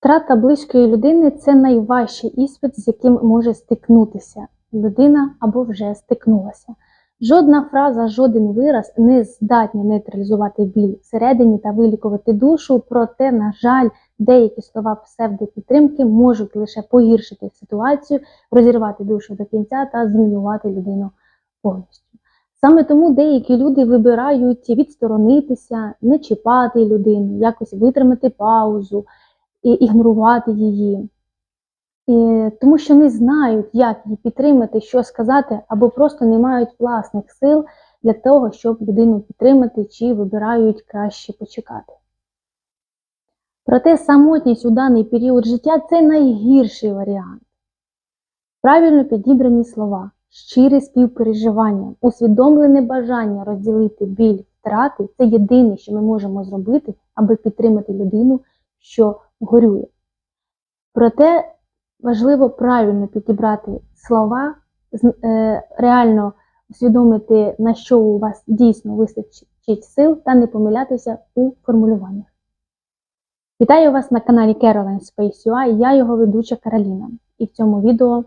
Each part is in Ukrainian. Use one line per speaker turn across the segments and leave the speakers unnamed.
Втрата близької людини це найважчий іспит, з яким може стикнутися людина або вже стикнулася. Жодна фраза, жоден вираз не здатні нейтралізувати біль всередині та вилікувати душу, проте, на жаль, деякі слова псевдопідтримки можуть лише погіршити ситуацію, розірвати душу до кінця та зруйнувати людину повністю. Саме тому деякі люди вибирають відсторонитися, не чіпати людину, якось витримати паузу і ігнорувати її. І, тому що не знають, як її підтримати, що сказати, або просто не мають власних сил для того, щоб людину підтримати, чи вибирають краще почекати. Проте самотність у даний період життя це найгірший варіант. Правильно підібрані слова, щире співпереживання, усвідомлене бажання розділити біль втрати це єдине, що ми можемо зробити, аби підтримати людину, що горює. Проте важливо правильно підібрати слова, е, реально усвідомити, на що у вас дійсно вистачить сил, та не помилятися у формулюваннях. Вітаю вас на каналі Caroline Space UI, я його ведуча Кароліна. І в цьому відео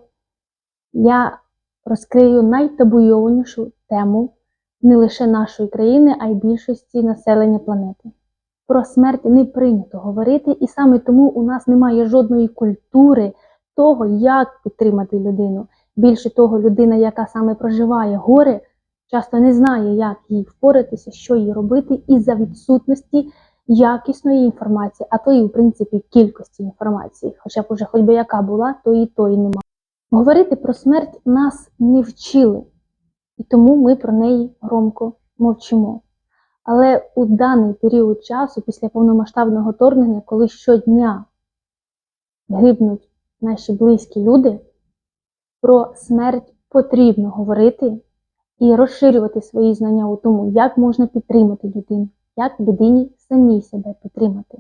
я розкрию найтабуйованішу тему не лише нашої країни, а й більшості населення планети. Про смерть не прийнято говорити, і саме тому у нас немає жодної культури того, як підтримати людину. Більше того, людина, яка саме проживає горе, часто не знає, як їй впоратися, що їй робити, із-за відсутності якісної інформації, а то і, в принципі, кількості інформації. Хоча б уже хоч би яка була, то і тої нема. Говорити про смерть нас не вчили, і тому ми про неї громко мовчимо. Але у даний період часу, після повномасштабного вторгнення, коли щодня гибнуть наші близькі люди, про смерть потрібно говорити і розширювати свої знання у тому, як можна підтримати людину, як людині самій себе підтримати.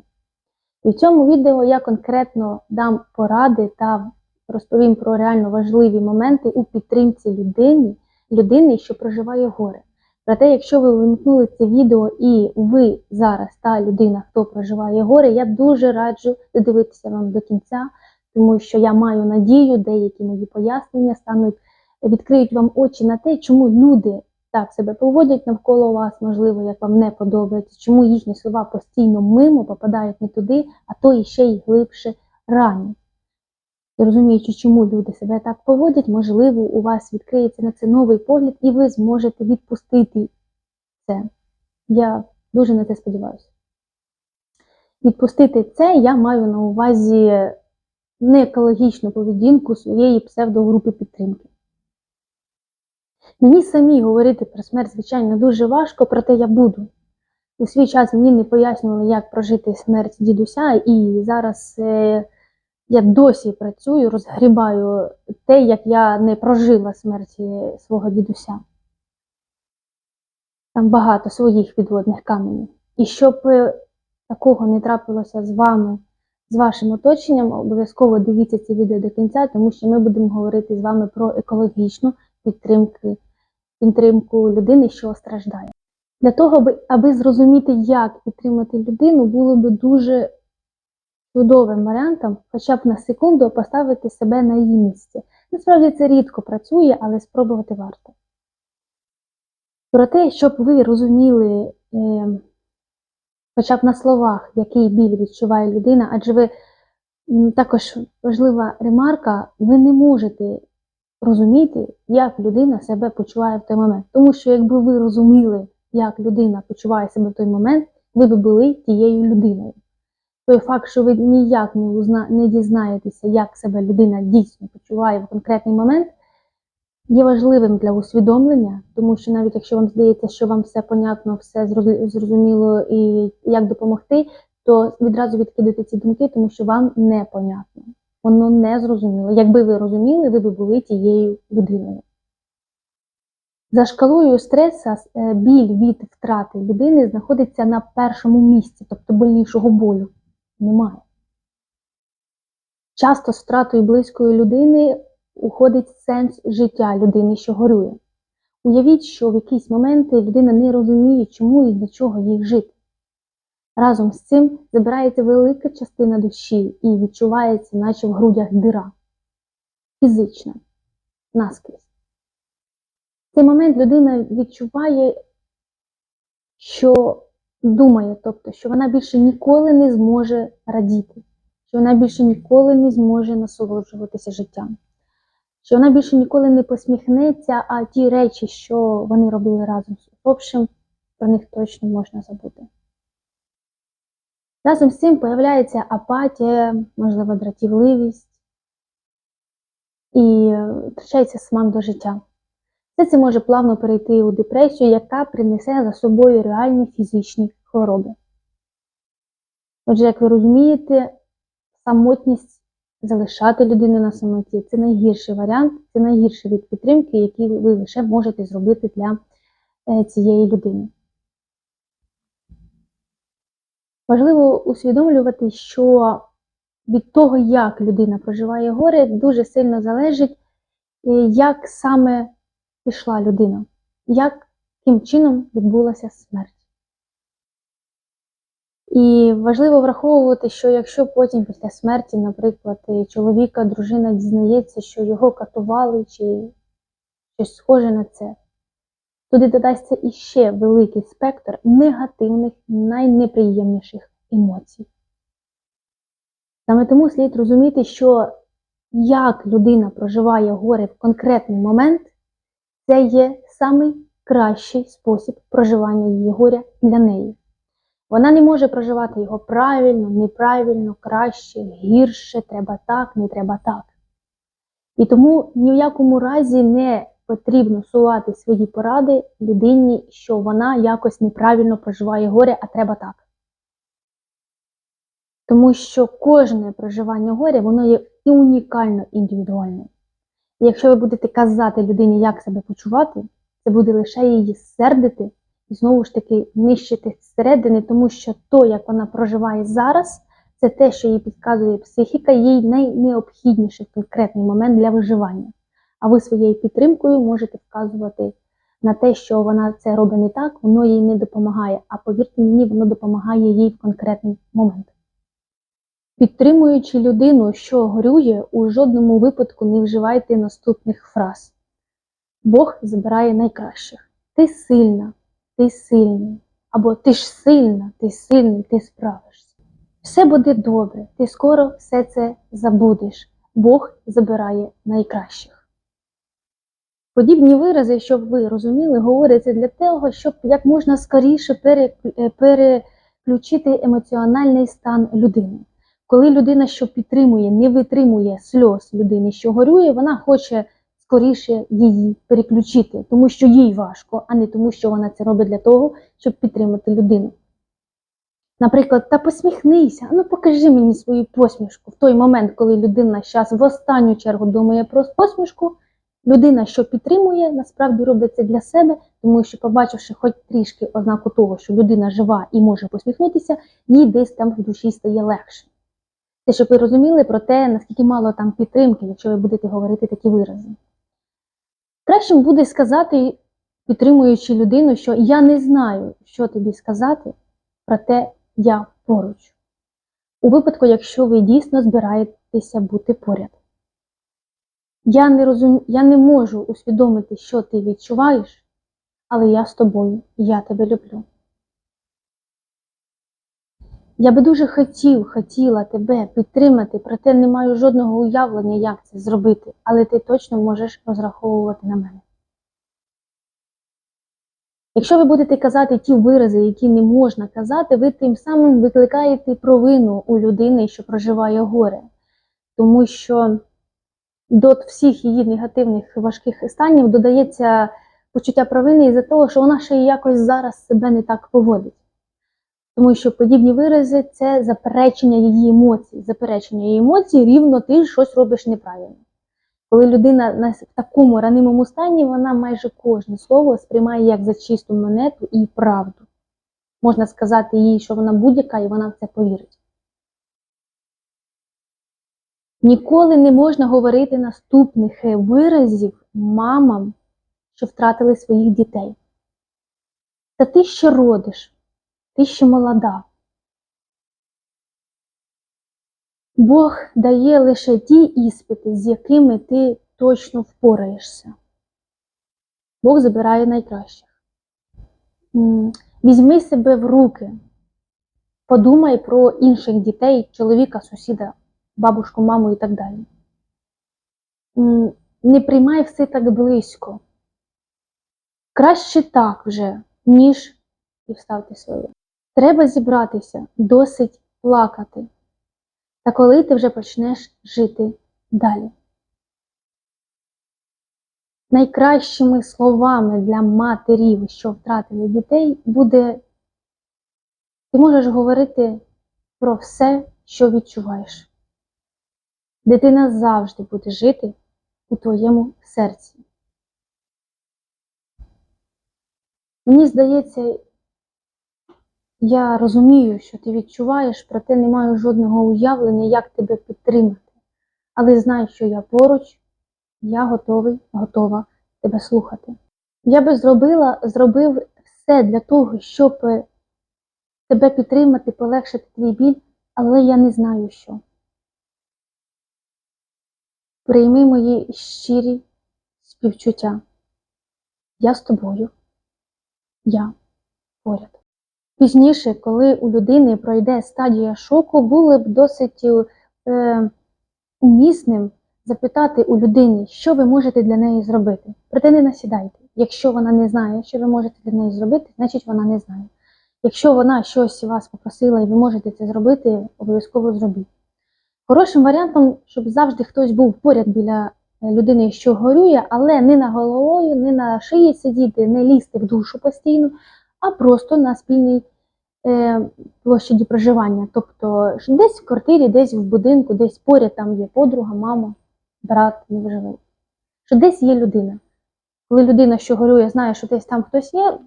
І в цьому відео я конкретно дам поради та розповім про реально важливі моменти у підтримці людини, людини, що проживає горе. Проте, якщо ви вимкнули це відео і ви зараз та людина, хто проживає горе, я дуже раджу додивитися вам до кінця, тому що я маю надію, деякі мої пояснення стануть, відкриють вам очі на те, чому люди так себе поводять навколо вас, можливо, як вам не подобається, чому їхні слова постійно мимо попадають не туди, а то і ще й глибше ранять. Розуміючи, чому люди себе так поводять, можливо, у вас відкриється на це новий погляд, і ви зможете відпустити це. Я дуже на це сподіваюся. Відпустити це я маю на увазі неекологічну поведінку своєї псевдогрупи підтримки. Мені самі говорити про смерть, звичайно, дуже важко, проте я буду. У свій час мені не пояснювали, як прожити смерть дідуся, і зараз е, я досі працюю, розгрібаю те, як я не прожила смерті свого дідуся. Там багато своїх підводних каменів. І щоб е, такого не трапилося з вами, з вашим оточенням, обов'язково дивіться це відео до кінця, тому що ми будемо говорити з вами про екологічну підтримку, підтримку людини, що страждає. Для того, аби, аби зрозуміти, як підтримати людину, було би дуже чудовим варіантом, хоча б на секунду поставити себе на її місце. Насправді це рідко працює, але спробувати варто. Про те, щоб ви розуміли, е, хоча б на словах, який біль відчуває людина, адже ви також важлива ремарка, ви не можете розуміти, як людина себе почуває в той момент. Тому що якби ви розуміли, як людина почуває себе в той момент, ви б були тією людиною. Той факт, що ви ніяк не, узна... не дізнаєтеся, як себе людина дійсно почуває в конкретний момент, є важливим для усвідомлення, тому що навіть якщо вам здається, що вам все понятно, все зрозуміло і як допомогти, то відразу відкидайте ці думки, тому що вам непонятно. Воно не зрозуміло. Якби ви розуміли, ви б були тією людиною. За шкалою стреса е, біль від втрати людини знаходиться на першому місці, тобто больнішого болю немає. Часто з втратою близької людини уходить сенс життя людини, що горює. Уявіть, що в якісь моменти людина не розуміє, чому і для чого їй жити. Разом з цим забирається велика частина душі і відчувається, наче в грудях дира. Фізична, наскрізь. В цей момент людина відчуває, що думає, тобто, що вона більше ніколи не зможе радіти, що вона більше ніколи не зможе насолоджуватися життям, що вона більше ніколи не посміхнеться, а ті речі, що вони робили разом з усопшим, про них точно можна забути. Разом з цим появляється апатія, можливо, дратівливість і втрачається смак до життя. Все це може плавно перейти у депресію, яка принесе за собою реальні фізичні хвороби. Отже, як ви розумієте, самотність залишати людину на самоті це найгірший варіант, це найгірший від підтримки, який ви лише можете зробити для е, цієї людини. Важливо усвідомлювати, що від того, як людина проживає горе, дуже сильно залежить, е, як саме пішла людина, яким чином відбулася смерть. І важливо враховувати, що якщо потім після смерті, наприклад, чоловіка, дружина дізнається, що його катували чи щось схоже на це, туди додасться іще великий спектр негативних, найнеприємніших емоцій. Саме тому слід розуміти, що як людина проживає горе в конкретний момент, це є самий кращий спосіб проживання її горя для неї. Вона не може проживати його правильно, неправильно, краще, гірше, треба так, не треба так. І тому ні в якому разі не потрібно сувати свої поради людині, що вона якось неправильно проживає горе, а треба так. Тому що кожне проживання горя, воно є унікально індивідуальним. І якщо ви будете казати людині, як себе почувати, це буде лише її сердити і знову ж таки нищити зсередини, тому що то, як вона проживає зараз, це те, що їй підказує психіка, їй найнеобхідніший конкретний момент для виживання. А ви своєю підтримкою можете вказувати на те, що вона це робить не так, воно їй не допомагає. А повірте мені, воно допомагає їй в конкретний момент. Підтримуючи людину, що горює, у жодному випадку не вживайте наступних фраз. Бог забирає найкращих. Ти сильна, ти сильний. Або ти ж сильна, ти сильний, ти справишся. Все буде добре, ти скоро все це забудеш. Бог забирає найкращих. Подібні вирази, щоб ви розуміли, говоряться для того, щоб як можна скоріше переключити емоціональний стан людини. Коли людина, що підтримує, не витримує сльоз людини, що горює, вона хоче скоріше її переключити, тому що їй важко, а не тому, що вона це робить для того, щоб підтримати людину. Наприклад, та посміхнися, ну покажи мені свою посмішку. В той момент, коли людина зараз в останню чергу думає про посмішку, людина, що підтримує, насправді робить це для себе, тому що, побачивши хоч трішки ознаку того, що людина жива і може посміхнутися, їй десь там в душі стає легше. Це щоб ви розуміли про те, наскільки мало там підтримки, якщо ви будете говорити такі вирази. Кращим буде сказати, підтримуючи людину, що я не знаю, що тобі сказати, проте я поруч. У випадку, якщо ви дійсно збираєтеся бути поряд. Я не розум... я не можу усвідомити, що ти відчуваєш, але я з тобою, я тебе люблю. Я би дуже хотів, хотіла тебе підтримати, проте не маю жодного уявлення, як це зробити, але ти точно можеш розраховувати на мене. Якщо ви будете казати ті вирази, які не можна казати, ви тим самим викликаєте провину у людини, що проживає горе. Тому що до всіх її негативних важких станів додається почуття провини із-за того, що вона ще якось зараз себе не так поводить. Тому що подібні вирази це заперечення її емоцій. Заперечення її емоцій рівно ти щось робиш неправильно. Коли людина в такому ранимому стані, вона майже кожне слово сприймає як за чисту монету і правду. Можна сказати їй, що вона будь-яка, і вона в це повірить. Ніколи не можна говорити наступних виразів мамам, що втратили своїх дітей. Та ти ще родиш, ти ще молода, Бог дає лише ті іспити, з якими ти точно впораєшся. Бог забирає найкращих. Візьми себе в руки, подумай про інших дітей, чоловіка, сусіда, бабушку, маму і так далі. Не приймай все так близько. Краще так вже, ніж і вставте своє. Треба зібратися, досить плакати. Та коли ти вже почнеш жити далі. Найкращими словами для матерів, що втратили дітей, буде ти можеш говорити про все, що відчуваєш. Дитина завжди буде жити у твоєму серці. Мені здається, я розумію, що ти відчуваєш, проте не маю жодного уявлення, як тебе підтримати. Але знай, що я поруч, я готовий, готова тебе слухати. Я би зробила, зробив все для того, щоб тебе підтримати, полегшити твій біль, але я не знаю що. Прийми мої щирі співчуття. Я з тобою. Я поряд. Пізніше, коли у людини пройде стадія шоку, було б досить е, умісним запитати у людини, що ви можете для неї зробити. Проте не насідайте. Якщо вона не знає, що ви можете для неї зробити, значить вона не знає. Якщо вона щось вас попросила і ви можете це зробити, обов'язково зробіть. Хорошим варіантом, щоб завжди хтось був поряд біля людини, що горює, але не на головою, не на шиї сидіти, не лізти в душу постійно, а просто на спільній е, площаді проживання. Тобто десь в квартирі, десь в будинку, десь поряд там є подруга, мама, брат, неважливо. Що десь є людина. Коли людина, що горює, знає, що десь там хтось є,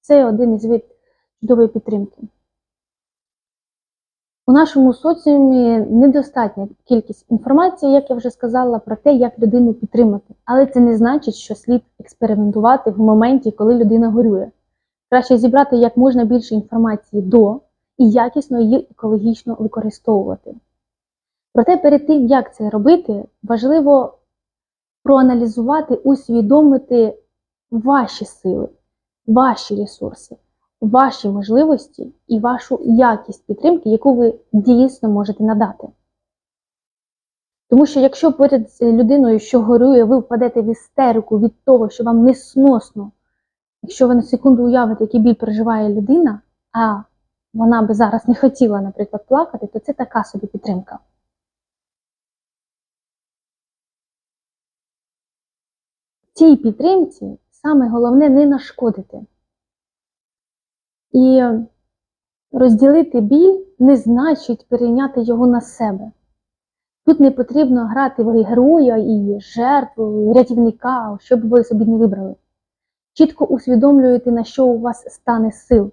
це один із вид чудової підтримки. У нашому соціумі недостатня кількість інформації, як я вже сказала, про те, як людину підтримати. Але це не значить, що слід експериментувати в моменті, коли людина горює. Краще зібрати як можна більше інформації до і якісно її екологічно використовувати. Проте перед тим, як це робити, важливо проаналізувати, усвідомити ваші сили, ваші ресурси, ваші можливості і вашу якість підтримки, яку ви дійсно можете надати. Тому що якщо поряд з людиною, що горює, ви впадете в істерику від того, що вам несносно, якщо ви на секунду уявите, який біль переживає людина, а вона би зараз не хотіла, наприклад, плакати, то це така собі підтримка. Цій підтримці саме головне не нашкодити. І розділити біль не значить перейняти його на себе. Тут не потрібно грати в героя і жертву, і рятівника, що б ви собі не вибрали. Чітко усвідомлюєте, на що у вас стане сил.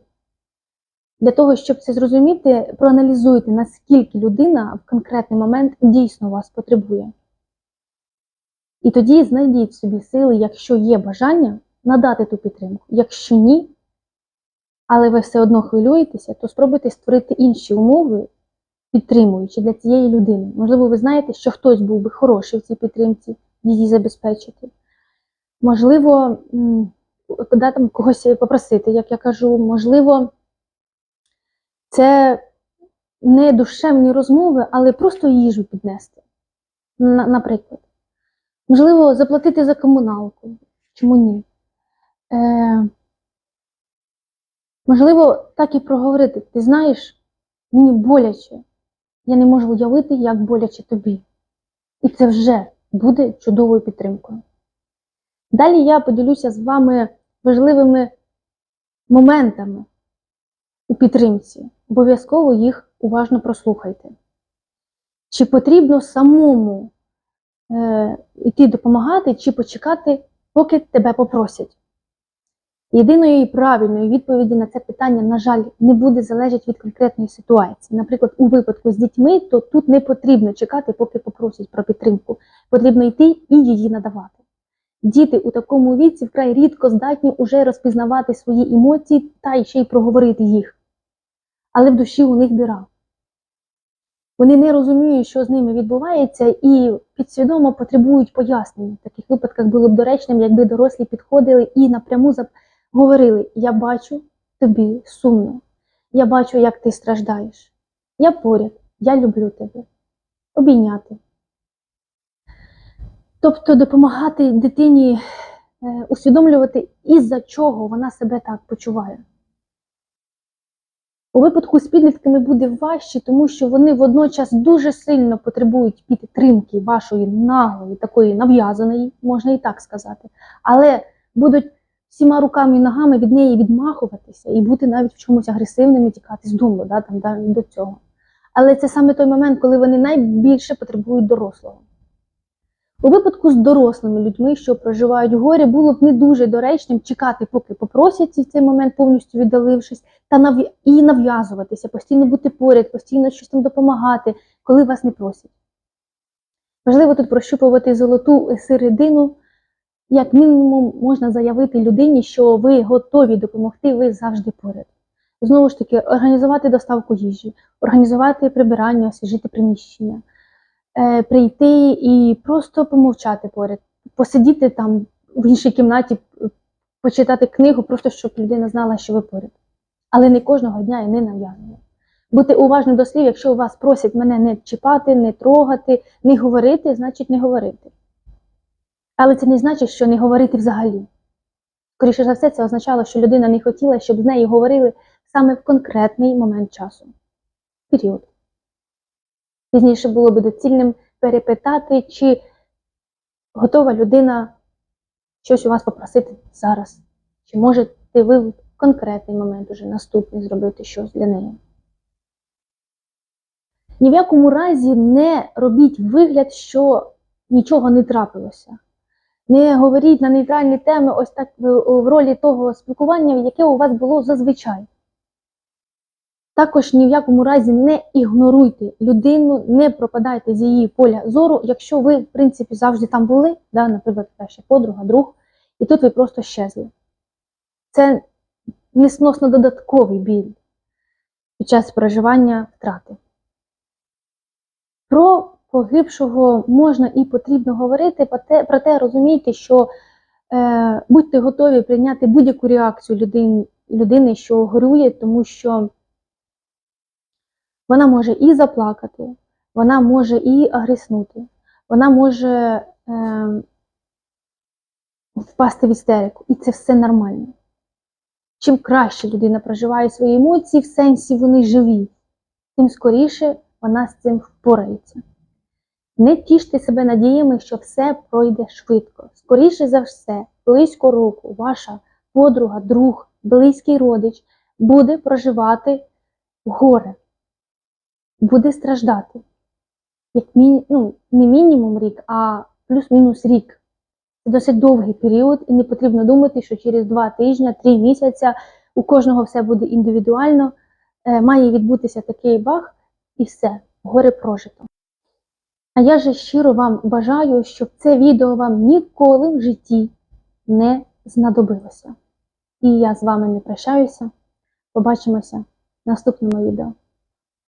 Для того, щоб це зрозуміти, проаналізуйте, наскільки людина в конкретний момент дійсно вас потребує. І тоді знайдіть в собі сили, якщо є бажання, надати ту підтримку. Якщо ні, але ви все одно хвилюєтеся, то спробуйте створити інші умови, підтримуючи для цієї людини. Можливо, ви знаєте, що хтось був би хороший в цій підтримці, її забезпечити. Можливо, куди там когось попросити, як я кажу, можливо, це не душевні розмови, але просто їжу піднести. Наприклад. Можливо, заплатити за комуналку. Чому ні? Е, Можливо, так і проговорити. Ти знаєш, мені боляче. Я не можу уявити, як боляче тобі. І це вже буде чудовою підтримкою. Далі я поділюся з вами важливими моментами у підтримці. Обов'язково їх уважно прослухайте. Чи потрібно самому е, йти допомагати, чи почекати, поки тебе попросять? Єдиної правильної відповіді на це питання, на жаль, не буде залежати від конкретної ситуації. Наприклад, у випадку з дітьми, то тут не потрібно чекати, поки попросять про підтримку. Потрібно йти і її надавати. Діти у такому віці вкрай рідко здатні уже розпізнавати свої емоції та ще й проговорити їх. Але в душі у них дира. Вони не розуміють, що з ними відбувається, і підсвідомо потребують пояснення. В таких випадках було б доречним, якби дорослі підходили і напряму говорили: Я бачу тобі сумно, я бачу, як ти страждаєш. Я поряд, я люблю тебе. Обійняти. Тобто допомагати дитині е, усвідомлювати, із-за чого вона себе так почуває. У випадку з підлітками буде важче, тому що вони водночас дуже сильно потребують підтримки вашої наглої, такої нав'язаної, можна і так сказати, але будуть всіма руками і ногами від неї відмахуватися і бути навіть в чомусь агресивними, тікати з дому, да, там, до цього. Але це саме той момент, коли вони найбільше потребують дорослого. У випадку з дорослими людьми, що проживають горе, було б не дуже доречним чекати, поки попросять і цей момент повністю віддалившись, та нав'я- і нав'язуватися, постійно бути поряд, постійно щось там допомагати, коли вас не просять. Важливо тут прощупувати золоту середину. Як мінімум, можна заявити людині, що ви готові допомогти, ви завжди поряд. Знову ж таки, організувати доставку їжі, організувати прибирання, освіжити приміщення, прийти і просто помовчати поряд, посидіти там в іншій кімнаті, почитати книгу, просто щоб людина знала, що ви поряд. Але не кожного дня і не нав'язано. Бути уважним до слів, якщо вас просять мене не чіпати, не трогати, не говорити, значить не говорити. Але це не значить, що не говорити взагалі. Скоріше за все, це означало, що людина не хотіла, щоб з нею говорили саме в конкретний момент часу. Період. Пізніше було би доцільним перепитати, чи готова людина щось у вас попросити зараз. Чи можете ви в конкретний момент уже наступний зробити щось для неї. Ні в якому разі не робіть вигляд, що нічого не трапилося. Не говоріть на нейтральні теми ось так в, ролі того спілкування, яке у вас було зазвичай. Також ні в якому разі не ігноруйте людину, не пропадайте з її поля зору, якщо ви, в принципі, завжди там були, да, наприклад, перша подруга, друг, і тут ви просто щезли. Це несносно додатковий біль під час переживання втрати. Про погибшого можна і потрібно говорити, проте розумійте, що е, будьте готові прийняти будь-яку реакцію людини, людини, що горює, тому що вона може і заплакати, вона може і агреснути, вона може е, впасти в істерику, і це все нормально. Чим краще людина проживає свої емоції, в сенсі вони живі, тим скоріше вона з цим впорається. Не тіште себе надіями, що все пройде швидко. Скоріше за все, близько року ваша подруга, друг, близький родич буде проживати горе, буде страждати. Як міні... ну, не мінімум рік, а плюс-мінус рік. Це досить довгий період, і не потрібно думати, що через два тижні, три місяця у кожного все буде індивідуально, е, має відбутися такий баг, і все, горе прожито. А я же щиро вам бажаю, щоб це відео вам ніколи в житті не знадобилося. І я з вами не прощаюся. Побачимося в наступному відео.